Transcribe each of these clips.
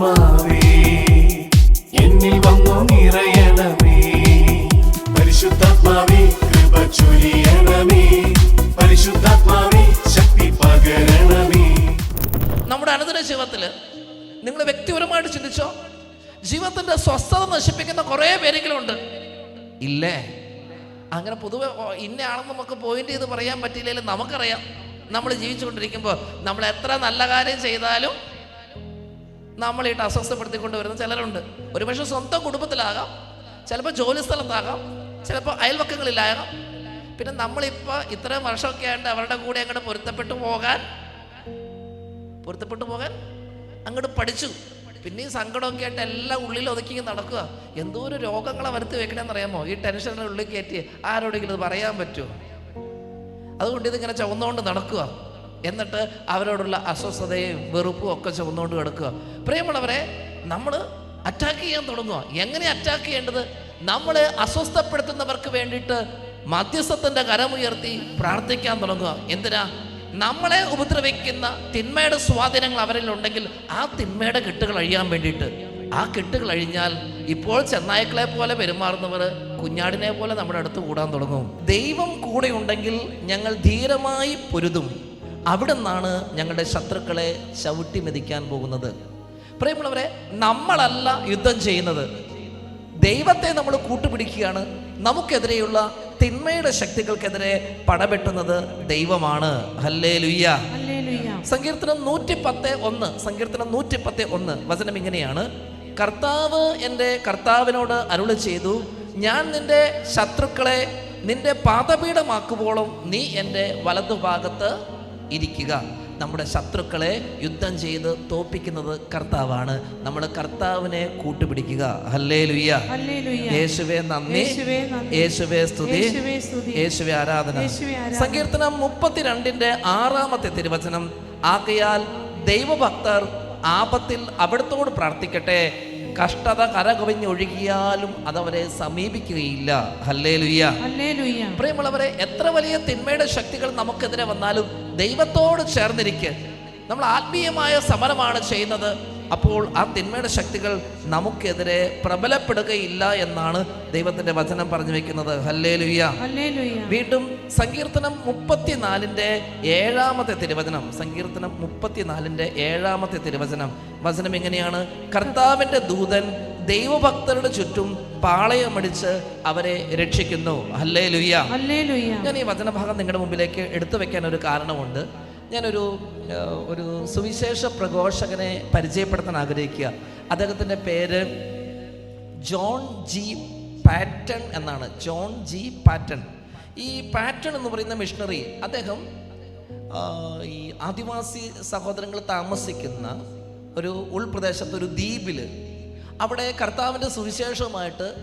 പരിശുദ്ധാത്മാവേ എന്നിൽ വന്നു നിറയണമേ. പരിശുദ്ധാത്മാവേ കൃപ ചൊരിയണമേ. പരിശുദ്ധാത്മാവേ ശക്തി പകരണമേ. നമ്മുടെ അനുദിന ജീവിതത്തിൽ നിങ്ങൾ വ്യക്തിപരമായിട്ട് ചിന്തിച്ചോ? ജീവിതത്തിന്റെ സ്വസ്ഥത നശിപ്പിക്കുന്ന കുറേ പേരെങ്കിലും ഉണ്ട്. ഇല്ലേ? അങ്ങനെ പൊതുവെ ഇന്നയാണെന്ന് നമുക്ക് പോയിന്റ് ചെയ്ത് പറയാൻ പറ്റിയില്ലെങ്കിലും നമുക്കറിയാം. നമ്മൾ ജീവിച്ചുകൊണ്ടിരിക്കുമ്പോൾ നമ്മൾ എത്ര നല്ല കാര്യം ചെയ്താലും നമ്മളിട്ട് അസ്വസ്ഥപ്പെടുത്തിക്കൊണ്ട് വരുന്ന ചിലരുണ്ട്. ഒരുപക്ഷെ സ്വന്തം കുടുംബത്തിലാകാം ചിലപ്പോൾ ജോലി സ്ഥലത്താകാം ചിലപ്പോൾ അയൽവക്കങ്ങളിലാകാം. പിന്നെ നമ്മളിപ്പോൾ ഇത്രയും വർഷമൊക്കെ ആയിട്ട് അവരുടെ കൂടെ അങ്ങോട്ട് പൊരുത്തപ്പെട്ടു പോകാൻ പൊരുത്തപ്പെട്ടു പോകാൻ അങ്ങോട്ട് പഠിച്ചു. പിന്നെ ഈ സങ്കടമൊക്കെ ആയിട്ട് എല്ലാം ഉള്ളിൽ ഒതുക്കി നടക്കുക. എന്തോ ഒരു രോഗങ്ങളെ വരുത്തി വെക്കണമെന്ന് അറിയാമോ? ഈ ടെൻഷനെ ഉള്ളിൽ കയറ്റി ആരോടെങ്കിലും ഇത് പറയാൻ പറ്റുമോ? അതുകൊണ്ട് ഇതിങ്ങനെ ചുവന്നുകൊണ്ട് നടക്കുക. എന്നിട്ട് അവരോടുള്ള അസ്വസ്ഥതയും വെറുപ്പും ഒക്കെ ചുമന്നുകൊണ്ട് കിടക്കുക. പ്രിയമുള്ളവരെ നമ്മൾ അറ്റാക്ക് ചെയ്യാൻ തുടങ്ങുക. എങ്ങനെ അറ്റാക്ക് ചെയ്യേണ്ടത്? നമ്മളെ അസ്വസ്ഥപ്പെടുത്തുന്നവർക്ക് വേണ്ടിയിട്ട് മധ്യസ്ഥത്തിന്റെ കരമുയർത്തി പ്രാർത്ഥിക്കാൻ തുടങ്ങുക. എന്തിനാ? നമ്മളെ ഉപദ്രവിക്കുന്ന തിന്മയുടെ സ്വാധീനങ്ങൾ അവരിൽ ഉണ്ടെങ്കിൽ ആ തിന്മയുടെ കെട്ടുകൾ അഴിയാൻ വേണ്ടിയിട്ട്. ആ കെട്ടുകൾ അഴിഞ്ഞാൽ ഇപ്പോൾ ചെന്നായ്ക്കളെ പോലെ പെരുമാറുന്നവർ കുഞ്ഞാടിനെ പോലെ നമ്മുടെ അടുത്ത് കൂടാൻ തുടങ്ങും. ദൈവം കൂടെയുണ്ടെങ്കിൽ ഞങ്ങൾ ധീരമായി പൊരുതും. അവിടെ നിന്നാണ് ഞങ്ങളുടെ ശത്രുക്കളെ ചവിട്ടി മെതിക്കാൻ പോകുന്നത്. പ്രിയമുള്ളവരെ നമ്മളല്ല യുദ്ധം ചെയ്യുന്നത്. ദൈവത്തെ നമ്മൾ കൂട്ടുപിടിക്കുകയാണ്. നമുക്കെതിരെയുള്ള തിന്മയുടെ ശക്തികൾക്കെതിരെ പടപെട്ടുന്നത് ദൈവമാണ്. ഹല്ലേ ലുയ്യ സങ്കീർത്തനം നൂറ്റി പത്ത് ഒന്ന്. സങ്കീർത്തനം നൂറ്റി പത്ത് ഒന്ന്. വചനം ഇങ്ങനെയാണ്. കർത്താവ് എന്റെ കർത്താവിനോട് അരുളി ചെയ്തു ഞാൻ നിന്റെ ശത്രുക്കളെ നിന്റെ പാതപീഠമാക്കുമ്പോളും നീ എന്റെ വലതുഭാഗത്ത് ഇരിക്കുക. നമ്മുടെ ശത്രുക്കളെ യുദ്ധം ചെയ്ത് തോപ്പിക്കുന്നത് കർത്താവാണ്. നമ്മൾ കർത്താവിനെ കൂട്ടുപിടിക്കുക. ഹല്ലേ ലുയ്യ യേശുവേ നന്ദി. യേശുവേ സ്തുതി. യേശുവേ ആരാധന. സങ്കീർത്തനം മുപ്പത്തിരണ്ടിന്റെ ആറാമത്തെ തിരുവചനം. ആകയാൽ ദൈവഭക്തർ ആപത്തിൽ അവിടത്തോട് പ്രാർത്ഥിക്കട്ടെ. കഷ്ടത കരകവിഞ്ഞൊഴുകിയാലും അതവരെ സമീപിക്കുകയില്ല. ഹല്ലേ ലുയ്യ പ്രിയമുള്ളവരെ എത്ര വലിയ തിന്മയുടെ ശക്തികൾ നമുക്കെതിരെ വന്നാലും ദൈവത്തോട് ചേർന്നിരിക്കുക നമ്മൾ ആത്മീയമായ സമരമാണ് ചെയ്യുന്നത്. അപ്പോൾ ആ തിന്മയുടെ ശക്തികൾ നമുക്കെതിരെ പ്രബലപ്പെടുകയില്ല എന്നാണ് ദൈവത്തിന്റെ വചനം പറഞ്ഞു വെക്കുന്നത്. ഹല്ലേ ലുയ്യ ഹല്ലേലൂയ. വീണ്ടും സങ്കീർത്തനം മുപ്പത്തിനാലിന്റെ ഏഴാമത്തെ തിരുവചനം. സങ്കീർത്തനം മുപ്പത്തിനാലിന്റെ ഏഴാമത്തെ തിരുവചനം. വചനം എങ്ങനെയാണ്? കർത്താവിന്റെ ദൂതൻ ദൈവഭക്തരുടെ ചുറ്റും പാളയമടിച്ച് അവരെ രക്ഷിക്കുന്നു. അല്ലേ ലുയ്യ ഞാൻ ഈ വചനഭാഗം നിങ്ങളുടെ മുമ്പിലേക്ക് എടുത്തു വെക്കാൻ ഒരു കാരണമുണ്ട്. ഞാനൊരു ഒരു സുവിശേഷ പ്രഘോഷകനെ പരിചയപ്പെടുത്താൻ ആഗ്രഹിക്കുക. അദ്ദേഹത്തിന്റെ പേര് ജോൺ ജി പാറ്റൺ എന്നാണ്. John G Patton. ഈ പാറ്റൺ എന്ന് പറയുന്ന മിഷണറി അദ്ദേഹം ഈ ആദിവാസി സഹോദരങ്ങൾ താമസിക്കുന്ന ഒരു ഉൾപ്രദേശത്ത് ഒരു ദ്വീപിൽ അവിടെ കർത്താവിന്റെ സുവിശേഷവുമായിട്ട്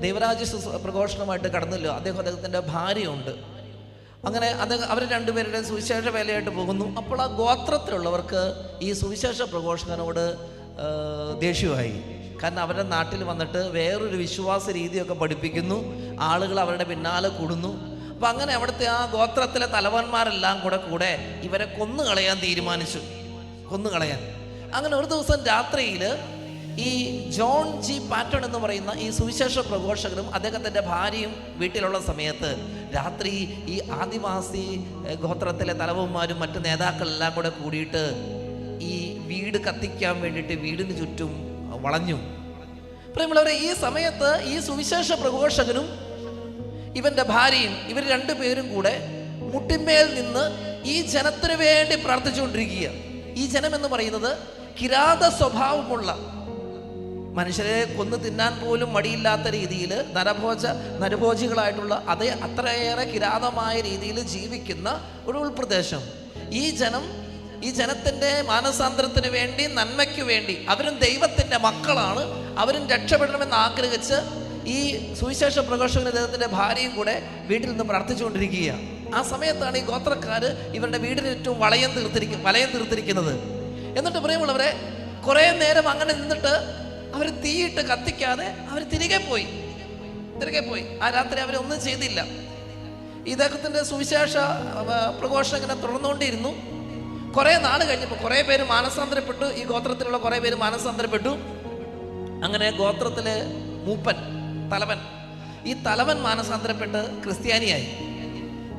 ദേവരാജ പ്രഘോഷണമായിട്ട് കടന്നല്ലോ. അദ്ദേഹം അദ്ദേഹത്തിന്റെ ഭാര്യയുണ്ട്. അങ്ങനെ അദ്ദേഹം അവർ രണ്ടുപേരുടെ സുവിശേഷ വേലയായിട്ട് പോകുന്നു. അപ്പോൾ ആ ഗോത്രത്തിലുള്ളവർക്ക് ഈ സുവിശേഷ പ്രഘോഷകനോട് ദേഷ്യമായി കാരണം അവരുടെ നാട്ടിൽ വന്നിട്ട് വേറൊരു വിശ്വാസ രീതിയൊക്കെ പഠിപ്പിക്കുന്നു. ആളുകൾ അവരുടെ പിന്നാലെ കൂടുന്നു. അപ്പം അങ്ങനെ അവിടുത്തെ ആ ഗോത്രത്തിലെ തലവന്മാരെല്ലാം കൂടെ കൂടെ ഇവരെ കൊന്നു കളയാൻ തീരുമാനിച്ചു. കൊന്നു കളയാൻ അങ്ങനെ ഒരു ദിവസം രാത്രിയിൽ ഈ ജോൺ ജി പാറ്റൺ എന്ന് പറയുന്ന ഈ സുവിശേഷ പ്രഘോഷകരും അദ്ദേഹത്തിന്റെ ഭാര്യയും വീട്ടിലുള്ള സമയത്ത് രാത്രി ഈ ആദിവാസി ഗോത്രത്തിലെ തലവന്മാരും മറ്റ് നേതാക്കളെല്ലാം കൂടെ കൂടിയിട്ട് ഈ വീട് കത്തിക്കാൻ വേണ്ടിയിട്ട് വീടിന് ചുറ്റും വളഞ്ഞു. പ്രിയമുള്ളവരെ ഈ സമയത്ത് ഈ സുവിശേഷ പ്രഘോഷകനും ഇവന്റെ ഭാര്യയും ഇവർ രണ്ടുപേരും കൂടെ മുട്ടിന്മേൽ നിന്ന് ഈ ജനത്തിനു വേണ്ടി പ്രാർത്ഥിച്ചുകൊണ്ടിരിക്കുക ഈ ജനം എന്ന് പറയുന്നത് കിരാത സ്വഭാവമുള്ള മനുഷ്യരെ കൊന്നു തിന്നാൻ പോലും മടിയില്ലാത്ത രീതിയിൽ നരഭോജ നരഭോജികളായിട്ടുള്ള അതേ അത്രയേറെ കിരാതമായ രീതിയിൽ ജീവിക്കുന്ന ഒരു ഉൾപ്രദേശം. ഈ ജനം ഈ ജനത്തിന്റെ മാനസാന്തരത്തിന് വേണ്ടി നന്മയ്ക്ക് വേണ്ടി അവരും ദൈവത്തിന്റെ മക്കളാണ് അവരും രക്ഷപ്പെടണമെന്ന് ആഗ്രഹിച്ച് ഈ സുവിശേഷ പ്രഘോഷകൻ അദ്ദേഹത്തിന്റെ ഭാര്യയും കൂടെ വീട്ടിൽ നിന്ന് പ്രാർത്ഥിച്ചുകൊണ്ടിരിക്കുകയാണ്. ആ സമയത്താണ് ഈ ഗോത്രക്കാർ ഇവരുടെ വീടിന് ചുറ്റും വളയം തീർത്തിരിക്കും വലയം തീർത്തിരിക്കുന്നത്. എന്നിട്ട് പറയുമ്പോൾ അവരെ കുറേ നേരം അങ്ങനെ നിന്നിട്ട് അവർ തീയിട്ട് കത്തിക്കാതെ അവർ തിരികെ പോയി. തിരികെ പോയി. ആ രാത്രി അവരൊന്നും ചെയ്തില്ല. ഇദ്ദേഹത്തിന്റെ സുവിശേഷ പ്രഘോഷം പ്രഘോഷണം ഇങ്ങനെ തുടർന്നുകൊണ്ടിരുന്നു. കുറേ നാൾ കഴിഞ്ഞപ്പോൾ കുറേ പേര് മാനസാന്തരപ്പെട്ടു. ഈ ഗോത്രത്തിലുള്ള കുറേ പേര് മാനസാന്തരപ്പെട്ടു. അങ്ങനെ ഗോത്രത്തിലെ മൂപ്പൻ തലവൻ ഈ തലവൻ മാനസാന്തരപ്പെട്ട് ക്രിസ്ത്യാനിയായി.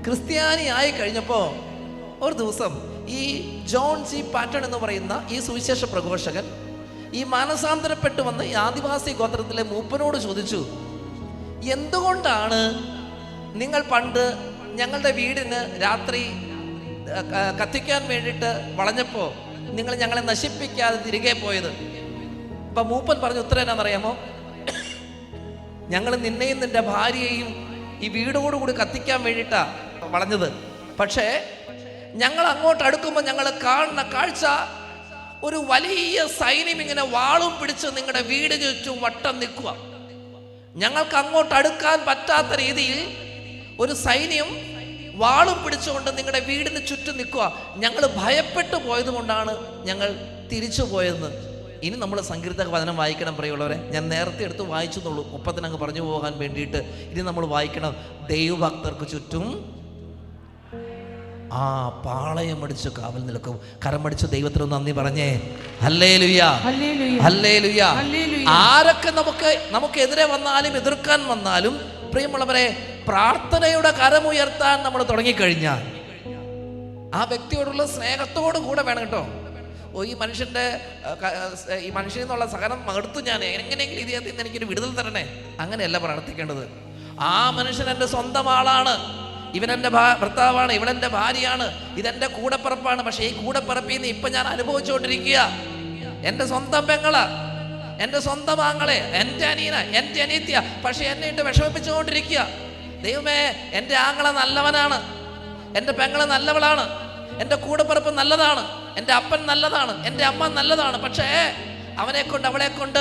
ക്രിസ്ത്യാനിയായി കഴിഞ്ഞപ്പോൾ ഒരു ദിവസം ഈ ജോൺ ജി പാറ്റൺ എന്ന് പറയുന്ന ഈ സുവിശേഷ പ്രഘോഷകൻ ഈ മാനസാന്തരപ്പെട്ട് വന്ന് ഈ ആദിവാസി ഗോത്രത്തിലെ മൂപ്പനോട് ചോദിച്ചു എന്തുകൊണ്ടാണ് നിങ്ങൾ പണ്ട് ഞങ്ങളുടെ വീടിന് രാത്രി കത്തിക്കാൻ വേണ്ടിയിട്ട് വളഞ്ഞപ്പോൾ നിങ്ങൾ ഞങ്ങളെ നശിപ്പിക്കാതെ തിരികെ പോയത്? ഇപ്പൊ മൂപ്പൻ പറഞ്ഞ ഉത്തരം എന്നാണെന്നറിയാമോ ഞങ്ങൾ നിന്നെയും നിന്റെ ഭാര്യയെയും ഈ വീടോടുകൂടി കത്തിക്കാൻ വേണ്ടിയിട്ടാ വളഞ്ഞത്. പക്ഷേ ഞങ്ങൾ അങ്ങോട്ട് അടുക്കുമ്പോൾ ഞങ്ങൾ കാണുന്ന കാഴ്ച ഒരു വലിയ സൈന്യം ഇങ്ങനെ വാളും പിടിച്ച് നിങ്ങളുടെ വീട് ചുറ്റും വട്ടം നിൽക്കുക. ഞങ്ങൾക്ക് അങ്ങോട്ട് അടുക്കാൻ പറ്റാത്ത രീതിയിൽ ഒരു സൈന്യം വാളും പിടിച്ചുകൊണ്ട് നിങ്ങളുടെ വീടിന് ചുറ്റും നിൽക്കുക. ഞങ്ങൾ ഭയപ്പെട്ടു പോയതുകൊണ്ടാണ് ഞങ്ങൾ തിരിച്ചു പോയതെന്ന്. ഇനി നമ്മൾ സംഗീത വചനം വായിക്കണം പ്രിയമുള്ളവരെ. ഞാൻ നേരത്തെ എടുത്ത് വായിച്ചു എന്നുള്ളൂ ഒപ്പത്തിനങ്ങ് പറഞ്ഞു പോകാൻ വേണ്ടിയിട്ട് ഇനി നമ്മൾ വായിക്കണം. ദൈവഭക്തർക്ക് ചുറ്റും ആ പാളയമടിച്ച് കാവൽ നിൽക്കും. കരമടിച്ച് ദൈവത്തിന് നന്ദി പറഞ്ഞേ. ഹല്ലേ ലുയ്യ ഹല്ലേലൂയ. ഹല്ലേലൂയ. ആരൊക്കെ നമുക്ക് നമുക്കെതിരെ വന്നാലും എതിർക്കാൻ വന്നാലും പ്രിയമുള്ളവരെ പ്രാർത്ഥനയുടെ കരമുയർത്താൻ നമ്മൾ തുടങ്ങിക്കഴിഞ്ഞാൽ ആ വ്യക്തിയോടുള്ള സ്നേഹത്തോടു കൂടെ വേണം കേട്ടോ. ഓ ഈ മനുഷ്യന്റെ ഈ മനുഷ്യനിൽ നിന്നുള്ള സഹനം മടുത്തു ഞാൻ. എങ്ങനെയെങ്കിലും ഇതിനകത്ത് നിന്ന് എനിക്കൊരു വിടുതൽ തരണേ. അങ്ങനെയല്ല പ്രാർത്ഥിക്കേണ്ടത്. ആ മനുഷ്യൻ എന്റെ സ്വന്തം ആളാണ്. ഇവൻ എന്റെ ഭാ- ഭർത്താവാണ് ഇവനെന്റെ ഭാര്യയാണ് ഇതെന്റെ കൂടപ്പിറപ്പാണ്. പക്ഷേ ഈ കൂടപ്പിറപ്പിൽ നിന്ന് ഇപ്പം ഞാൻ അനുഭവിച്ചുകൊണ്ടിരിക്കുക. എന്റെ സ്വന്തം പെങ്ങള എന്റെ സ്വന്തം ആങ്ങളെ എന്റെ അനിയന എന്റെ അനിയത്തിയ. പക്ഷെ എന്നെ ഇട്ട് വിഷമിപ്പിച്ചുകൊണ്ടിരിക്കുക. ദൈവമേ എന്റെ ആങ്ങളെ നല്ലവനാണ് എന്റെ പെങ്ങളെ നല്ലവളാണ് എന്റെ കൂടപ്പിറപ്പ് നല്ലതാണ് എന്റെ അപ്പൻ നല്ലതാണ് എന്റെ അമ്മ നല്ലതാണ്. പക്ഷേ അവനെ കൊണ്ട് അവളെ കൊണ്ട്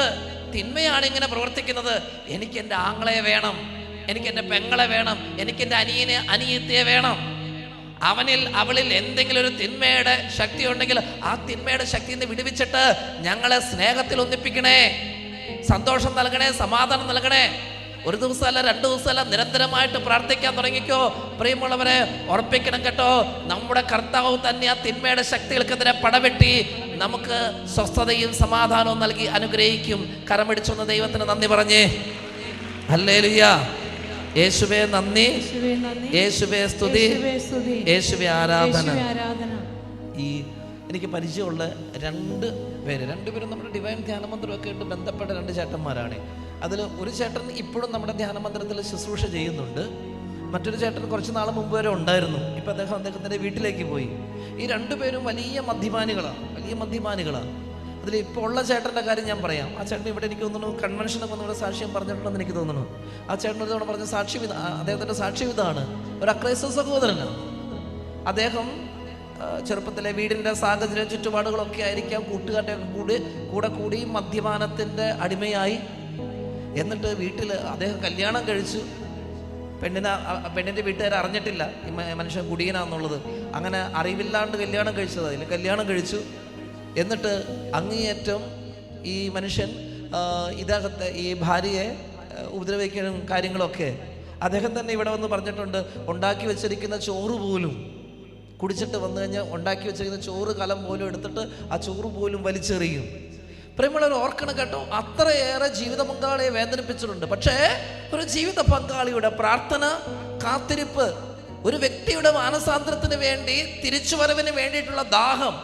തിന്മയാണ് ഇങ്ങനെ പ്രവർത്തിക്കുന്നത്. എനിക്ക് എന്റെ ആങ്ങളെ വേണം. എനിക്ക് എന്റെ പെങ്ങളെ വേണം എനിക്ക് എന്റെ അനിയനെ അനിയത്തിയെ വേണം. അവനിൽ അവളിൽ എന്തെങ്കിലും ഒരു തിന്മയുടെ ശക്തി ഉണ്ടെങ്കിൽ ആ തിന്മയുടെ ശക്തിയിൽ നിന്ന് വിടുവിച്ചിട്ട് ഞങ്ങളെ സ്നേഹത്തിൽ ഒന്നിപ്പിക്കണേ. സന്തോഷം നൽകണേ സമാധാനം നൽകണേ. ഒരു ദിവസമല്ല രണ്ട് ദിവസമല്ല നിരന്തരമായിട്ട് പ്രാർത്ഥിക്കാൻ തുടങ്ങിക്കോ. പ്രിയമുള്ളവരെ ഉറപ്പിക്കണം കേട്ടോ. നമ്മുടെ കർത്താവ് തന്നെ ആ തിന്മയുടെ ശക്തികൾക്കെതിരെ പടവെട്ടി നമുക്ക് സ്വസ്ഥതയും സമാധാനവും നൽകി അനുഗ്രഹിക്കും. കരമിടിച്ചൊന്ന് ദൈവത്തിന് നന്ദി പറഞ്ഞേ. അല്ലേ യേശുവേ നന്ദി. യേശുവേ സ്തുതി. യേശുവേ ആരാധന. ഈ എനിക്ക് പരിചയമുള്ള രണ്ട് പേര് രണ്ടുപേരും നമ്മുടെ ഡിവൈൻ ധ്യാനമന്ത്രമൊക്കെ ആയിട്ട് ബന്ധപ്പെട്ട രണ്ട് ചേട്ടന്മാരാണ്. അതിൽ ഒരു ചേട്ടൻ ഇപ്പോഴും നമ്മുടെ ധ്യാനമന്ത്രത്തിൽ ശുശ്രൂഷ ചെയ്യുന്നുണ്ട്. മറ്റൊരു ചേട്ടൻ കുറച്ച് നാൾ മുമ്പ് വരെ ഉണ്ടായിരുന്നു. ഇപ്പം അദ്ദേഹം അദ്ദേഹത്തിന്റെ വീട്ടിലേക്ക് പോയി. ഈ രണ്ടുപേരും വലിയ മദ്യപാനികളാണ്. വലിയ മദ്യപാനികളാണ്. അതിൽ ഇപ്പോൾ ഉള്ള ചേട്ടന്റെ കാര്യം ഞാൻ പറയാം. ആ ചേട്ടൻ ഇവിടെ എനിക്ക് തോന്നുന്നു കൺവെൻഷനൊക്കെ നമ്മുടെ സാക്ഷ്യം പറഞ്ഞിട്ടുണ്ടെന്ന് എനിക്ക് തോന്നുന്നു. ആ ചേട്ടൻ ഒരു തവണ പറഞ്ഞ സാക്ഷ്യം ഇതാ അദ്ദേഹത്തിന്റെ സാക്ഷ്യം ഇതാണ് ഒരു അക്രൈസ്തവ സഹോദരനാണ്. അദ്ദേഹം ചെറുപ്പത്തിലെ വീടിന്റെ സാഹചര്യം ചുറ്റുപാടുകളൊക്കെ ആയിരിക്കാം കൂട്ടുകാരുടെ കൂടി കൂടെ കൂടി മദ്യപാനത്തിന്റെ അടിമയായി. എന്നിട്ട് വീട്ടിൽ അദ്ദേഹം കല്യാണം കഴിച്ചു. പെണ്ണിനെ പെണ്ണിന്റെ വീട്ടുകാർ അറിഞ്ഞിട്ടില്ല. ഈ മനുഷ്യൻ കുടിയനാന്നുള്ളത് അങ്ങനെ അറിവില്ലാണ്ട് കല്യാണം കഴിച്ചത്. അതിൽ കല്യാണം കഴിച്ചു. എന്നിട്ട് അങ്ങേയറ്റം ഈ മനുഷ്യൻ ഇതകത്തെ ഈ ഭാര്യയെ ഉപദ്രവിക്കാനും കാര്യങ്ങളൊക്കെ അദ്ദേഹം തന്നെ ഇവിടെ വന്ന് പറഞ്ഞിട്ടുണ്ട് ഉണ്ടാക്കി വെച്ചിരിക്കുന്ന ചോറ് പോലും കുടിച്ചിട്ട് വന്നു കഴിഞ്ഞാൽ ഉണ്ടാക്കി വെച്ചിരിക്കുന്ന ചോറ് കലം പോലും എടുത്തിട്ട് ആ ചോറ് പോലും വലിച്ചെറിയും. പ്രേമുള്ളവർ ഓർക്കണം കേട്ടോ അത്രയേറെ ജീവിത പങ്കാളിയെ വേദനിപ്പിച്ചിട്ടുണ്ട്. പക്ഷേ ഒരു ജീവിത പങ്കാളിയുടെ പ്രാർത്ഥന കാത്തിരിപ്പ് ഒരു വ്യക്തിയുടെ മാനസാന്തരത്തിന് വേണ്ടി തിരിച്ചുവരവിന് വേണ്ടിയിട്ടുള്ള ദാഹം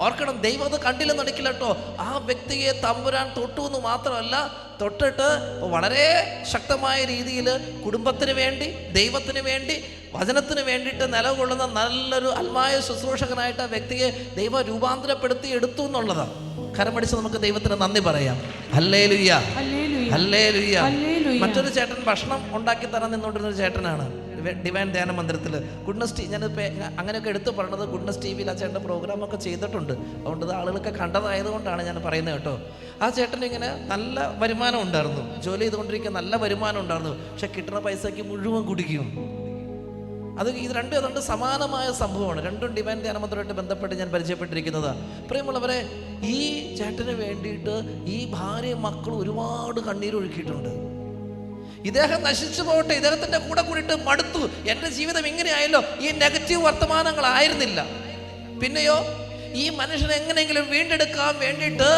ഓർക്കണം ദൈവം അത് കണ്ടില്ലെന്ന് നടക്കില്ല കേട്ടോ ആ വ്യക്തിയെ തമ്പുരാൻ തൊട്ടു എന്ന് മാത്രമല്ല തൊട്ടിട്ട് വളരെ ശക്തമായ രീതിയിൽ കുടുംബത്തിന് വേണ്ടി ദൈവത്തിന് വേണ്ടി വചനത്തിന് വേണ്ടിയിട്ട് നിലകൊള്ളുന്ന നല്ലൊരു അൽമായ ശുശ്രൂഷകനായിട്ട് ആ വ്യക്തിയെ ദൈവം രൂപാന്തരപ്പെടുത്തി എടുത്തു എന്നുള്ളതാണ്. കരമടിച്ച് നമുക്ക് ദൈവത്തിന് നന്ദി പറയാം. അല്ലേ ലുയ്യ അല്ലേ ലുയ്യ. മറ്റൊരു ചേട്ടൻ ഭക്ഷണം ഉണ്ടാക്കി തരാൻ നിന്നുകൊണ്ടിരുന്ന ഒരു ചേട്ടനാണ്. ഡിവൈൻ ധ്യാന മന്ദിരത്തിൽ ഗുഡ്നസ് ടി ഞാൻ അങ്ങനെയൊക്കെ എടുത്തു പറഞ്ഞത് ഗുഡ്നസ് ടി വിയിൽ ആ ചേട്ടന്റെ പ്രോഗ്രാമൊക്കെ ചെയ്തിട്ടുണ്ട്. അതുകൊണ്ട് ആളുകളൊക്കെ കണ്ടതായതുകൊണ്ടാണ് ഞാൻ പറയുന്നത് കേട്ടോ. ആ ചേട്ടന് ഇങ്ങനെ നല്ല വരുമാനം ഉണ്ടായിരുന്നു. ജോലി ചെയ്തുകൊണ്ടിരിക്കുന്ന നല്ല വരുമാനം ഉണ്ടായിരുന്നു. പക്ഷെ കിട്ടുന്ന പൈസയ്ക്ക് മുഴുവൻ കുടിക്കും. അത് ഇത് രണ്ടും അതുകൊണ്ട് സമാനമായ സംഭവമാണ്. രണ്ടും ഡിവൈൻ ധ്യാനമന്ത്രമായിട്ട് ബന്ധപ്പെട്ട് ഞാൻ പരിചയപ്പെട്ടിരിക്കുന്നത്. പ്രിയമുള്ളവരെ ഈ ചേട്ടന് വേണ്ടിയിട്ട് ഈ ഭാര്യ മക്കൾ ഒരുപാട് കണ്ണീരൊഴുക്കിയിട്ടുണ്ട്. ഇദ്ദേഹം നശിച്ചു പോകട്ടെ ഇദ്ദേഹത്തിന്റെ കൂടെ കൂടിയിട്ട് മടുത്തു. എന്റെ ജീവിതം ഇങ്ങനെയായല്ലോ ഈ നെഗറ്റീവ് വർത്തമാനങ്ങളായിരുന്നില്ല. പിന്നെയോ ഈ മനുഷ്യനെ എങ്ങനെയെങ്കിലും വീണ്ടെടുക്കാൻ വേണ്ടിയിട്ട്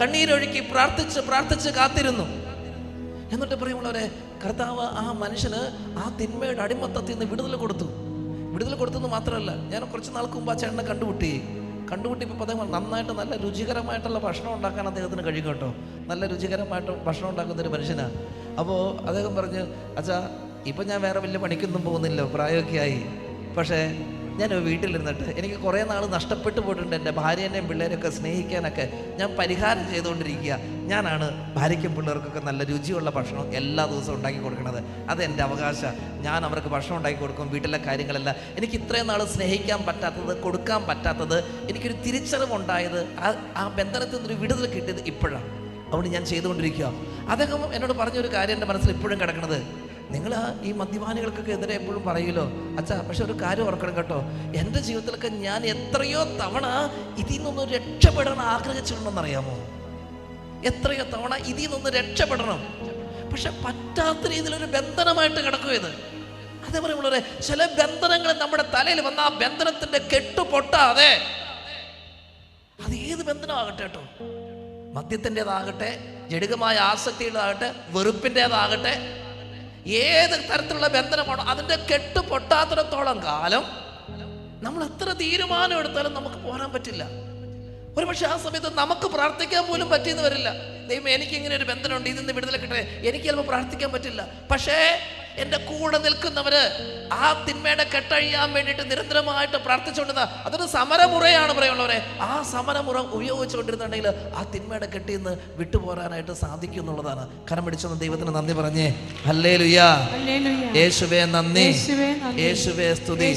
കണ്ണീരൊഴുക്കി പ്രാർത്ഥിച്ച് പ്രാർത്ഥിച്ച് കാത്തിരുന്നു. എന്നിട്ട് പറയുമ്പോളവരെ കർത്താവ് ആ മനുഷ്യന് ആ തിന്മയുടെ അടിമത്തത്തിൽ നിന്ന് വിടുതൽ കൊടുത്തു. വിടുതൽ കൊടുത്തെന്ന് മാത്രമല്ല ഞാൻ കുറച്ച് നാൾക്ക് മുമ്പ് ആ ചേട്ടനെ കണ്ടുമുട്ടി. കണ്ടുമുട്ടിയപ്പോൾ അദ്ദേഹം നന്നായിട്ട് നല്ല രുചികരമായിട്ടുള്ള ഭക്ഷണം ഉണ്ടാക്കാൻ അദ്ദേഹത്തിന് കഴിയും കേട്ടോ. നല്ല രുചികരമായിട്ട് ഭക്ഷണം ഉണ്ടാക്കുന്ന ഒരു മനുഷ്യനാണ് അപ്പോൾ അദ്ദേഹം പറഞ്ഞു അച്ഛാ ഇപ്പം ഞാൻ വേറെ വലിയ പണിക്കൊന്നും പോകുന്നില്ല പ്രായമൊക്കെ ആയി. പക്ഷേ ഞാൻ വീട്ടിലിരുന്നിട്ട് എനിക്ക് കുറേ നാൾ നഷ്ടപ്പെട്ടു പോയിട്ടുണ്ട്. എന്റെ ഭാര്യേനെയും പിള്ളേരൊക്കെ സ്നേഹിക്കാനൊക്കെ ഞാൻ പരിഹാരം ചെയ്തുകൊണ്ടിരിക്കുക. ഞാനാണ് ഭാര്യയ്ക്കും പിള്ളേർക്കൊക്കെ നല്ല രുചിയുള്ള ഭക്ഷണം എല്ലാ ദിവസവും ഉണ്ടാക്കി കൊടുക്കുന്നത്. അത് എന്റെ അവകാശം. ഞാൻ അവർക്ക് ഭക്ഷണം ഉണ്ടാക്കി കൊടുക്കും വീട്ടിലെ കാര്യങ്ങളെല്ലാം. എനിക്ക് ഇത്രയും നാൾ സ്നേഹിക്കാൻ പറ്റാത്തത് കൊടുക്കാൻ പറ്റാത്തത് എനിക്കൊരു തിരിച്ചറിവുണ്ടായത് ആ ആ ബന്ധനത്തിൽ നിന്നൊരു വിടുതൽ കിട്ടിയത് ഇപ്പോഴാണ്. അതുകൊണ്ട് ഞാൻ ചെയ്തുകൊണ്ടിരിക്കുക. അദ്ദേഹം എന്നോട് പറഞ്ഞൊരു കാര്യം എന്റെ മനസ്സിൽ ഇപ്പോഴും കിടക്കുന്നത്. നിങ്ങൾ ഈ മദ്യപാനികൾക്കൊക്കെ എതിരെ എപ്പോഴും പറയുമല്ലോ അച്ഛാ പക്ഷെ ഒരു കാര്യം ഓർക്കണം കേട്ടോ. എന്റെ ജീവിതത്തിലൊക്കെ ഞാൻ എത്രയോ തവണ ഇതിൽ നിന്നൊന്ന് രക്ഷപ്പെടാൻ ആഗ്രഹിച്ചിട്ടുണ്ടെന്നറിയാമോ എത്രയോ തവണ ഇതിൽ നിന്ന് രക്ഷപ്പെടണം. പക്ഷെ പറ്റാത്ത രീതിയിലൊരു ബന്ധനമായിട്ട് കിടക്കും ഇത്. അതേപോലെ ചില ബന്ധനങ്ങൾ നമ്മുടെ തലയിൽ വന്ന ആ ബന്ധനത്തിന്റെ കെട്ടു പൊട്ടാതെ. അത് ഏത് ബന്ധനമാകട്ടെ കേട്ടോ? മദ്യത്തിന്റെതാകട്ടെ ജടികമായ ആസക്തിയുടേതാകട്ടെ വെറുപ്പിന്റെതാകട്ടെ ഏത് തരത്തിലുള്ള ബന്ധനമാണോ അതിന്റെ കെട്ട് പൊട്ടാത്തിടത്തോളം കാലം നമ്മൾ എത്ര തീരുമാനം എടുത്താലും നമുക്ക് പോരാൻ പറ്റില്ല. ഒരു പക്ഷെ ആ സമയത്ത് നമുക്ക് പ്രാർത്ഥിക്കാൻ പോലും പറ്റിയെന്ന് വരില്ല. ദൈവം എനിക്ക് ഇങ്ങനെ ഒരു ബന്ധനമുണ്ട്. ഇതിന്ന് വിടുതൽ കിട്ടേ എനിക്ക് ചിലപ്പോൾ പ്രാർത്ഥിക്കാൻ പറ്റില്ല. പക്ഷേ എന്റെ കൂടെ നിൽക്കുന്നവര് ആ തിന്മയുടെ കെട്ടഴിയാൻ വേണ്ടിയിട്ട് നിരന്തരമായിട്ട് പ്രാർത്ഥിച്ചുകൊണ്ടിരുന്ന അതൊരു സമരമുറയാണ് പറയുള്ളവരെ ആ സമരമുറ ഉപയോഗിച്ചുകൊണ്ടിരുന്നുണ്ടെങ്കിൽ ആ തിന്മയുടെ കെട്ടിൽ നിന്ന് വിട്ടുപോരാനായിട്ട് സാധിക്കും എന്നുള്ളതാണ് കരം പിടിച്ചൊന്ന് ദൈവത്തിന് നന്ദി പറഞ്ഞേ. ഹല്ലേ ലുയാ. യേശുവേ നന്ദി. യേശുവേ സ്തുതി.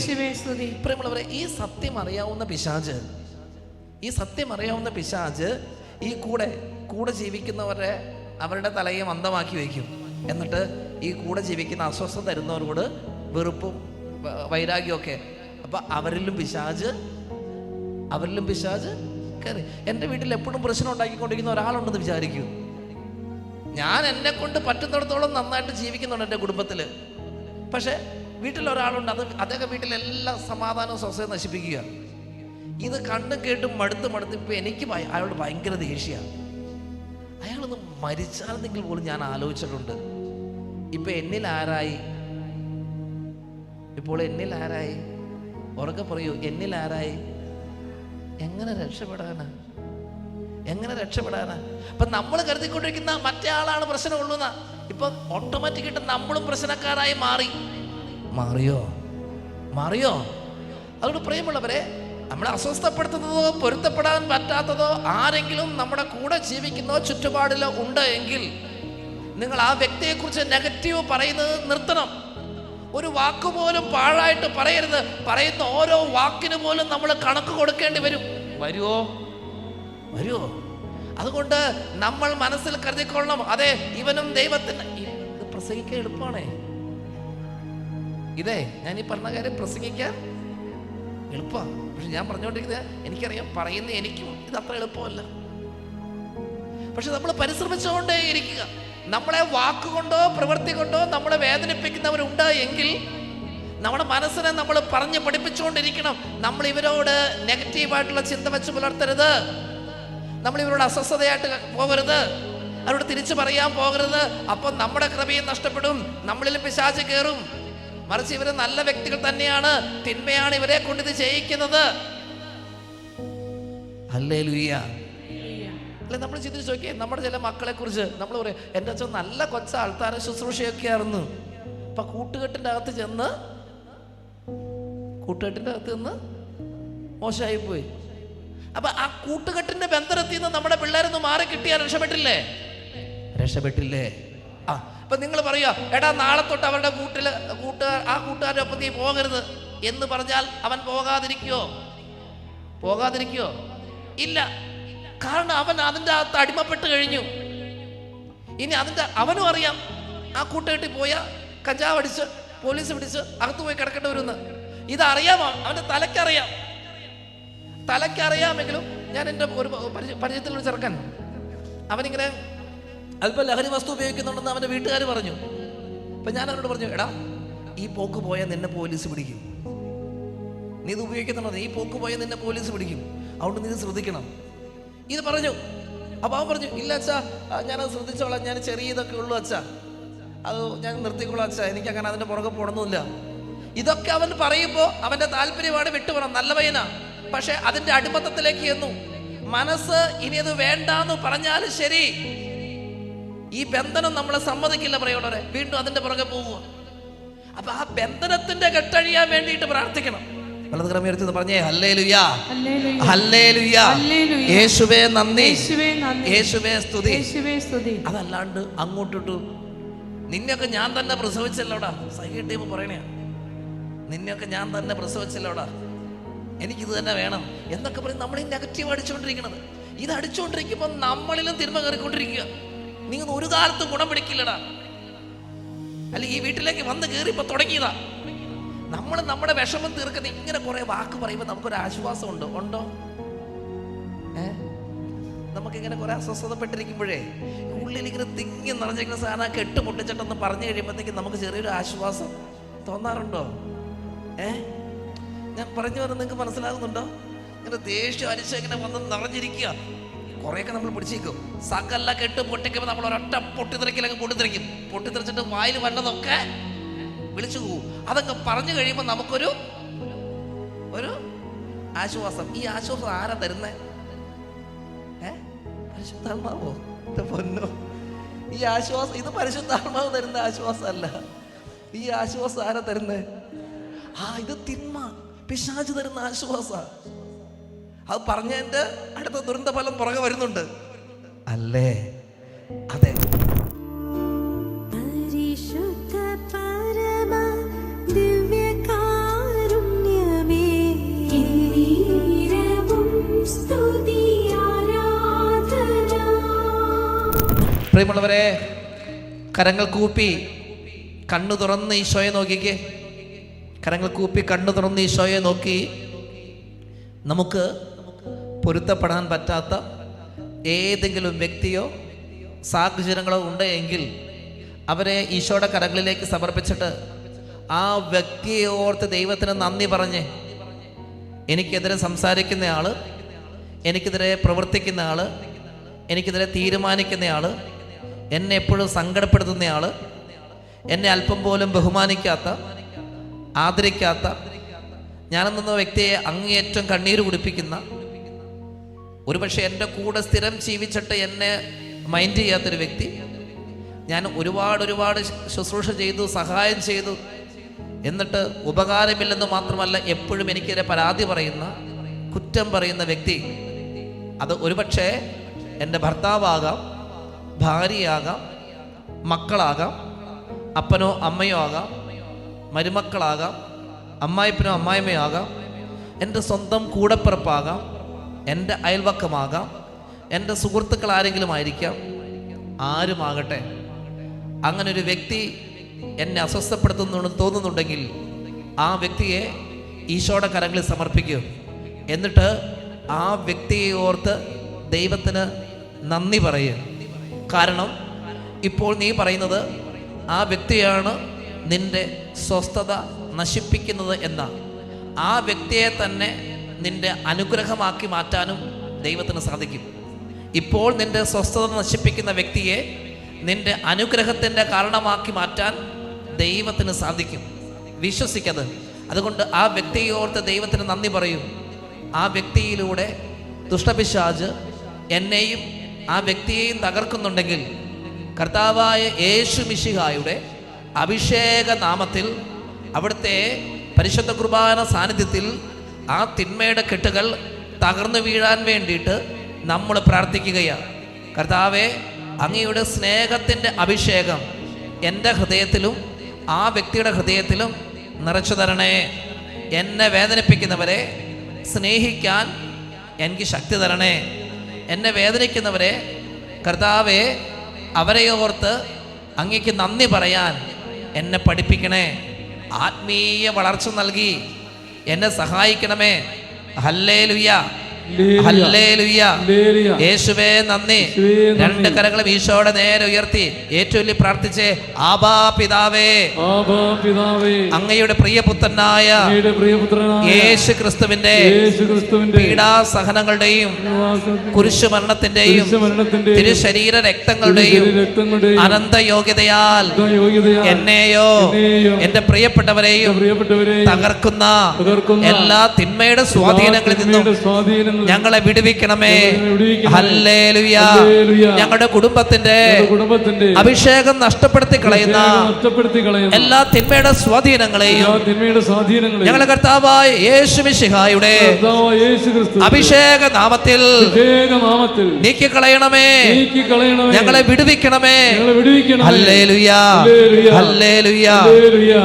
പ്രിയമുള്ളവരെ ഈ സത്യം അറിയാവുന്ന പിശാജ് ഈ സത്യം അറിയാവുന്ന പിശാജ് ഈ കൂടെ കൂടെ ജീവിക്കുന്നവരെ അവരുടെ തലയെ മന്ദമാക്കി വയ്ക്കും. എന്നിട്ട് ഈ കൂടെ ജീവിക്കുന്ന അസ്വസ്ഥത തരുന്നവരോട് വെറുപ്പും വൈരാഗ്യമൊക്കെ. അപ്പൊ അവരിലും പിശാജ് അവരിലും പിശാജ് കയറി. എന്റെ വീട്ടിൽ എപ്പോഴും പ്രശ്നം ഉണ്ടാക്കിക്കൊണ്ടിരിക്കുന്ന ഒരാളുണ്ടെന്ന് വിചാരിക്കൂ. ഞാൻ എന്നെ കൊണ്ട് പറ്റുന്നിടത്തോളം നന്നായിട്ട് ജീവിക്കുന്നുണ്ട് എന്റെ കുടുംബത്തിൽ പക്ഷേ വീട്ടിൽ ഒരാളുണ്ട് അത് അദ്ദേഹം വീട്ടിലെല്ലാം സമാധാനവും സ്വസ്ഥയും നശിപ്പിക്കുക. ഇത് കണ്ടും കേട്ടും മടുത്ത് മടുത്ത് ഇപ്പം എനിക്ക് അയാളോട് ഭയങ്കര ദേഷ്യമാണ് അയാളൊന്ന് മരിച്ചാലെന്നെങ്കിൽ പോലും ഞാൻ ആലോചിച്ചിട്ടുണ്ട്. ഇപ്പം എന്നിൽ ആരായി? ഇപ്പോൾ എന്നിൽ ആരായി? ഉറക്കെ പറയൂ എന്നിൽ ആരായി? എങ്ങനെ രക്ഷപ്പെടാനാ? എങ്ങനെ രക്ഷപ്പെടാനാ? ഇപ്പൊ നമ്മൾ കരുതിക്കൊണ്ടിരിക്കുന്ന മറ്റേ ആളാണ് പ്രശ്നമുള്ളൂന്ന. ഇപ്പൊ ഓട്ടോമാറ്റിക്കായിട്ട് നമ്മളും പ്രശ്നക്കാരായി മാറി. മാറിയോ? മാറിയോ? അതുകൊണ്ട് പ്രിയമുള്ളവരെ നമ്മളെ അസ്വസ്ഥപ്പെടുത്തുന്നതോ പൊരുത്തപ്പെടാൻ പറ്റാത്തതോ ആരെങ്കിലും നമ്മുടെ കൂടെ ജീവിക്കുന്നോ ചുറ്റുപാടിലോ ഉണ്ട് എങ്കിൽ നിങ്ങൾ ആ വ്യക്തിയെക്കുറിച്ച് നെഗറ്റീവ് പറയുന്നത് നിർത്തണം. ഒരു വാക്കുപോലും പാഴായിട്ട് പറയരുത്. പറയുന്ന ഓരോ വാക്കിന് പോലും നമ്മൾ കണക്ക് കൊടുക്കേണ്ടി വരും. വരുമോ വരുമോ അതുകൊണ്ട് നമ്മൾ മനസ്സിൽ കരുതിക്കൊള്ളണം. അതെ ഇവനും ദൈവത്തിന്. പ്രസംഗിക്കാൻ എളുപ്പമാണേ. ഇതേ ഞാൻ ഈ പറഞ്ഞ കാര്യം പ്രസംഗിക്കാൻ എളുപ്പമാണ് പക്ഷെ ഞാൻ പറഞ്ഞുകൊണ്ടിരിക്കുന്നത് എനിക്കറിയാം പറയുന്ന എനിക്കും ഇത് അത്ര എളുപ്പമല്ല. പക്ഷെ നമ്മൾ പരിശ്രമിച്ചുകൊണ്ടേ ഇരിക്കുക. നമ്മളെ വാക്കുകൊണ്ടോ പ്രവൃത്തി കൊണ്ടോ നമ്മളെ വേദനിപ്പിക്കുന്നവരുണ്ട് എങ്കിൽ നമ്മുടെ മനസ്സിനെ നമ്മൾ പറഞ്ഞ് പഠിപ്പിച്ചുകൊണ്ടിരിക്കണം. നമ്മൾ ഇവരോട് നെഗറ്റീവായിട്ടുള്ള ചിന്ത വെച്ച് പുലർത്തരുത്. നമ്മൾ ഇവരോട് അസ്വസ്ഥതയായിട്ട് പോകരുത്. അവരോട് തിരിച്ചു പറയാൻ പോകരുത്. അപ്പം നമ്മുടെ കൃപയും നഷ്ടപ്പെടും. നമ്മളിൽ പിശാച് കയറും. മറിച്ച് ഇവർ നല്ല വ്യക്തികൾ തന്നെയാണ്. തിന്മയാണ് ഇവരെ കൊണ്ട് ഇത് ചെയ്യിക്കുന്നത്. അല്ലേ ലുയ്യ അല്ലെ നമ്മൾ ചിന്തിച്ച് നോക്കിയേ നമ്മുടെ ചില മക്കളെ കുറിച്ച് നമ്മൾ പറയും എന്റെ അച്ഛൻ നല്ല കൊച്ച ആൾക്കാരെ ശുശ്രൂഷയൊക്കെ ആയിരുന്നു അപ്പൊ കൂട്ടുകെട്ടിന്റെ അകത്ത് ചെന്ന് കൂട്ടുകെട്ടിന്റെ അകത്ത് നിന്ന് മോശമായി പോയി അപ്പൊ ആ കൂട്ടുകെട്ടിന്റെ ബന്ധനത്തിൽ നിന്ന് നമ്മുടെ പിള്ളേരൊന്ന് മാറി കിട്ടിയാൽ രക്ഷപ്പെട്ടില്ലേ? രക്ഷപ്പെട്ടില്ലേ? ആ അപ്പൊ നിങ്ങൾ പറയുക എടാ നാളെ തൊട്ട് അവരുടെ കൂട്ടിൽ കൂട്ടുകാർ ആ കൂട്ടുകാരുടെ ഒപ്പം നീ പോകരുത്. എന്ന് പറഞ്ഞാൽ അവൻ പോകാതിരിക്കോ? പോകാതിരിക്കോ? ഇല്ല. കാരണം അവൻ അതിന്റെ അകത്ത് അടിമപ്പെട്ട് കഴിഞ്ഞു. ഇനി അതിന്റെ അവനും അറിയാം. ആ കൂട്ടുകെട്ടി പോയ കഞ്ചാവ് അടിച്ച് പോലീസ് പിടിച്ച് അകത്ത് പോയി കിടക്കേണ്ടി വരുമെന്ന്. ഇതറിയാമോ? അവന്റെ തലക്കറിയാം തലക്കറിയാമെങ്കിലും ഞാൻ എന്റെ ഒരു പരിചയ- പരിചയത്തിലൊരു ചെറുക്കൻ. അവനിങ്ങനെ അല്പം ലഹരി വസ്തു ഉപയോഗിക്കുന്നുണ്ടെന്ന് അവന്റെ വീട്ടുകാർ പറഞ്ഞു. അപ്പം ഞാൻ അവരോട് പറഞ്ഞു എടാ ഈ പോക്ക് പോയാൽ നിന്നെ പോലീസ് പിടിക്കും. നീ ഇത് ഉപയോഗിക്കുന്നുണ്ടോ? ഈ പോക്ക് പോയാൽ നിന്നെ പോലീസ് പിടിക്കും. അതുകൊണ്ട് നീ ശ്രദ്ധിക്കണം. ഇത് പറഞ്ഞു. അപ്പോൾ അവൻ പറഞ്ഞു ഇല്ല അച്ഛാ ഞാനത് ശ്രദ്ധിച്ചോളാം. ഞാൻ ചെറിയ ഇതൊക്കെ ഉള്ളൂ അച്ഛാ. അത് ഞാൻ നിർത്തിക്കോളാം അച്ഛാ. എനിക്ക് അങ്ങനെ അതിന്റെ പുറകെ പോണൊന്നുമില്ല. ഇതൊക്കെ അവൻ പറയുമ്പോൾ അവന്റെ താല്പര്യമാണ് വിട്ടുപോകണം നല്ല പയ്യനാ. പക്ഷെ അതിന്റെ അടിമത്തത്തിലേക്ക് ചെന്നു മനസ്സ് ഇനി അത് വേണ്ടാന്ന് പറഞ്ഞാലും ശരി. ഈ ബന്ധനം നമ്മളെ സമ്മതിക്കില്ല പറയണവരെ വീണ്ടും അതിന്റെ പുറകെ പോവുക. അപ്പൊ ആ ബന്ധനത്തിന്റെ കെട്ടഴിയാൻ വേണ്ടിയിട്ട് പ്രാർത്ഥിക്കണം. വലത് പറഞ്ഞേ ഹല്ലേ ലുയാ ഹല്ലേലൂയ. ഹല്ലേ ലുയാ ഹല്ലേലൂയ. യേശുവേ നന്ദി. യേശുവേ നന്ദി. യേശുവേ സ്തുതി. യേശുവേ സ്തുതി. അതല്ലാണ്ട് അങ്ങോട്ടിട്ടു. നിന്നെയൊക്കെ ഞാൻ തന്നെ പ്രസവിച്ചല്ലോടാ. സഹി ടീം പറയണേ. നിന്നെയൊക്കെ ഞാൻ തന്നെ പ്രസവിച്ചല്ലോടാ. എനിക്കിത് തന്നെ വേണം. എന്നൊക്കെ പറയും നമ്മൾ ഈ നെഗറ്റീവ് അടിച്ചുകൊണ്ടിരിക്കുന്നത് ഇത് അടിച്ചുകൊണ്ടിരിക്കുമ്പോൾ നമ്മളിലും തിരുമ കയറിക്കൊണ്ടിരിക്കുക. നിങ്ങൾ ഒരു കാലത്തും ഗുണം പിടിക്കില്ലടാ അല്ലെങ്കിൽ ഈ വീട്ടിലേക്ക് വന്ന് കയറി ഇപ്പൊ തുടങ്ങിയതാ. നമ്മൾ നമ്മുടെ വിഷമം തീർക്കുന്ന ഇങ്ങനെ കുറെ വാക്ക് പറയുമ്പോൾ നമുക്കൊരു ആശ്വാസം ഉണ്ട്? ഉണ്ടോ ഏ? നമുക്കിങ്ങനെ കുറെ അസ്വസ്ഥതപ്പെട്ടിരിക്കുമ്പോഴേ ഉള്ളിൽ ഇങ്ങനെ തിങ്ങി നിറഞ്ഞിരിക്കുന്ന സാധനം കെട്ട് പൊട്ടിച്ചിട്ടെന്ന് പറഞ്ഞു കഴിയുമ്പോഴത്തേക്കും നമുക്ക് ചെറിയൊരു ആശ്വാസം തോന്നാറുണ്ടോ? ഏ? ഞാൻ പറഞ്ഞു വരുന്നത് നിങ്ങൾക്ക് മനസ്സിലാകുന്നുണ്ടോ? ഇങ്ങനെ ദേഷ്യം അരിച്ച് ഇങ്ങനെ വന്ന് നിറഞ്ഞിരിക്കുക. കുറേയൊക്കെ നമ്മൾ പിടിച്ചേക്കും സകല്ല കെട്ട് പൊട്ടിക്കുമ്പോൾ നമ്മൾ ഒരൊറ്റ പൊട്ടിത്തെറിക്കലൊക്കെ പൊട്ടിത്തെറിക്കും. പൊട്ടിത്തെറിച്ചിട്ട് വായിൽ വന്നതൊക്കെ വിളിച്ചു പോകും അതൊക്കെ പറഞ്ഞു കഴിയുമ്പോൾ നമുക്കൊരു ഒരു ആശ്വാസം. ഈ ആശ്വാസം ആരാ തരുന്നേ? പരിശുദ്ധാത്മാവോ? പൊന്നോ. ഈ ആശ്വാസം ഇത് പരിശുദ്ധാത്മാവ് തരുന്ന ആശ്വാസമല്ല. ഈ ആശ്വാസം ആരാ തരുന്നേ? ആ ഇത് തിന്മ. പിശാച് തരുന്ന ആശ്വാസ. അത് പറഞ്ഞതിന്റെ അടുത്ത ദുരന്തഫലം പുറകെ വരുന്നുണ്ട്. അല്ലേ? അതെ. പരിശുദ്ധ പരമ ദിവ്യകാരുണ്യമേ എന്നീരവും സ്തുതി ആരാധന പ്രിയമുള്ളവരെ കരങ്ങൾ കൂപ്പി കണ്ണു തുറന്ന് ഈശോയെ നോക്കിക്കേ. കരങ്ങൾ കൂപ്പി കണ്ണു തുറന്ന് ഈശോയെ നോക്കി. നമുക്ക് പൊരുത്തപ്പെടാൻ പറ്റാത്ത ഏതെങ്കിലും വ്യക്തിയോ സാഹചര്യങ്ങളോ ഉണ്ടെങ്കിൽ അവരെ ഈശോയുടെ കരങ്ങളിലേക്ക് സമർപ്പിച്ചിട്ട് ആ വ്യക്തിയെ ഓർത്ത് ദൈവത്തിന് നന്ദി പറഞ്ഞ് എനിക്കെതിരെ സംസാരിക്കുന്ന ആൾ എനിക്കെതിരെ പ്രവർത്തിക്കുന്ന ആൾ എനിക്കെതിരെ തീരുമാനിക്കുന്ന ആൾ എന്നെ എപ്പോഴും സങ്കടപ്പെടുത്തുന്ന ആൾ എന്നെ അല്പം പോലും ബഹുമാനിക്കാത്ത ആദരിക്കാത്ത ഞാനെന്ന വ്യക്തിയെ അങ്ങേയറ്റം കണ്ണീര് കുടിപ്പിക്കുന്ന ഒരുപക്ഷെ എന്റെ കൂടെ സ്ഥിരം ജീവിച്ചിട്ട് എന്നെ മൈൻഡ് ചെയ്യാത്തൊരു വ്യക്തി ഞാൻ ഒരുപാട് ഒരുപാട് ശുശ്രൂഷ ചെയ്തു സഹായം ചെയ്തു. എന്നിട്ട് ഉപകാരമില്ലെന്ന് മാത്രമല്ല എപ്പോഴും എനിക്കെതിരെ പരാതി പറയുന്ന കുറ്റം പറയുന്ന വ്യക്തി. അത് ഒരുപക്ഷെ എന്റെ ഭർത്താവാകാം ഭാര്യയാകാം മക്കളാകാം അപ്പനോ അമ്മയോ ആകാം മരുമക്കളാകാം അമ്മായിപ്പനോ അമ്മായിമ്മയോ ആകാം എന്റെ സ്വന്തം കൂടപ്പിറപ്പാകാം എന്റെ അയൽവക്കമാകാം. എന്റെ സുഹൃത്തുക്കൾ ആരെങ്കിലും ആയിരിക്കാം ആരുമാകട്ടെ. അങ്ങനെ ഒരു വ്യക്തി എന്നെ അസ്വസ്ഥപ്പെടുത്തുന്നു തോന്നുന്നുണ്ടെങ്കിൽ ആ വ്യക്തിയെ ഈശോയുടെ കരങ്ങളിൽ സമർപ്പിക്കും. എന്നിട്ട് ആ വ്യക്തിയെ ഓർത്ത് ദൈവത്തിന് നന്ദി പറയുക കാരണം ഇപ്പോൾ നീ പറയുന്നത് ആ വ്യക്തിയാണ് നിന്റെ സ്വസ്ഥത നശിപ്പിക്കുന്നത് എന്ന. ആ വ്യക്തിയെ തന്നെ നിന്റെ അനുഗ്രഹമാക്കി മാറ്റാനും ദൈവത്തിന് സാധിക്കും. ഇപ്പോൾ നിന്റെ സ്വസ്ഥത നശിപ്പിക്കുന്ന വ്യക്തിയെ നിന്റെ അനുഗ്രഹത്തിന്റെ കാരണമാക്കി മാറ്റാൻ ദൈവത്തിന് സാധിക്കും. വിശ്വസിക്കത് അതുകൊണ്ട് ആ വ്യക്തിയോർത്ത് ദൈവത്തിന് നന്ദി പറയും. ആ വ്യക്തിയിലൂടെ ദുഷ്ടപിശാജ് എന്നെയും ആ വ്യക്തിയെയും തകർക്കുന്നുണ്ടെങ്കിൽ കർത്താവായ യേശു മിശിഹായുടെ അഭിഷേക നാമത്തിൽ അവിടുത്തെ പരിശുദ്ധ കുർബാന സാന്നിധ്യത്തിൽ ആ തിന്മയുടെ കെട്ടുകൾ തകർന്നു വീഴാൻ വേണ്ടിയിട്ട് നമ്മൾ പ്രാർത്ഥിക്കുകയാണ്. കർത്താവെ അങ്ങയുടെ സ്നേഹത്തിന്റെ അഭിഷേകം എന്റെ ഹൃദയത്തിലും ആ വ്യക്തിയുടെ ഹൃദയത്തിലും നിറച്ചു തരണേ. എന്നെ വേദനിപ്പിക്കുന്നവരെ സ്നേഹിക്കാൻ എനിക്ക് ശക്തി തരണേ. എന്നെ വേദനിക്കുന്നവരെ കർത്താവെ അവരെ ഓർത്ത് അങ്ങയ്ക്ക് നന്ദി പറയാൻ എന്നെ പഠിപ്പിക്കണേ. ആത്മീയ വളർച്ച നൽകി എന്നെ സഹായിക്കണമേ ഹല്ലേ ലുയ്യ. യേശുവേ നന്ദി. രണ്ട് കരങ്ങളും ഈശോയുടെ നേരെ ഉയർത്തി. ഏറ്റവും പ്രാർത്ഥിച്ച് ആബാ പിതാവേ. അങ്ങയുടെ പ്രിയപുത്രനായ യേശു ക്രിസ്തുവിന്റെ പീഡാസഹനങ്ങളുടെയും കുരിശുമരണത്തിന്റെയും മരണത്തിന്റെ തിരുശരീര രക്തങ്ങളുടെയും അനന്ത യോഗ്യതയാൽ എന്നെയോ എന്റെ പ്രിയപ്പെട്ടവരെയും തകർക്കുന്ന എല്ലാ തിന്മയുടെ സ്വാധീനങ്ങളിൽ നിന്നും ഞങ്ങളെ വിടുവിക്കണമേ. ഹല്ലേലുയ. ഞങ്ങളുടെ കുടുംബത്തിന്റെ അഭിഷേകം നഷ്ടപ്പെടുത്തി കളയുന്ന എല്ലാ തിന്മയുടെ സ്വാധീനങ്ങളെയും ഞങ്ങളുടെ കർത്താവായ യേശു മിശിഹായുടെ അഭിഷേക നാമത്തിൽ നീക്കിക്കളയണമേ. നീക്കി കളയണമേ ഞങ്ങളെ വിടുവിക്കണമേ. ഹല്ലേലൂയ. ഹല്ലേലൂയ.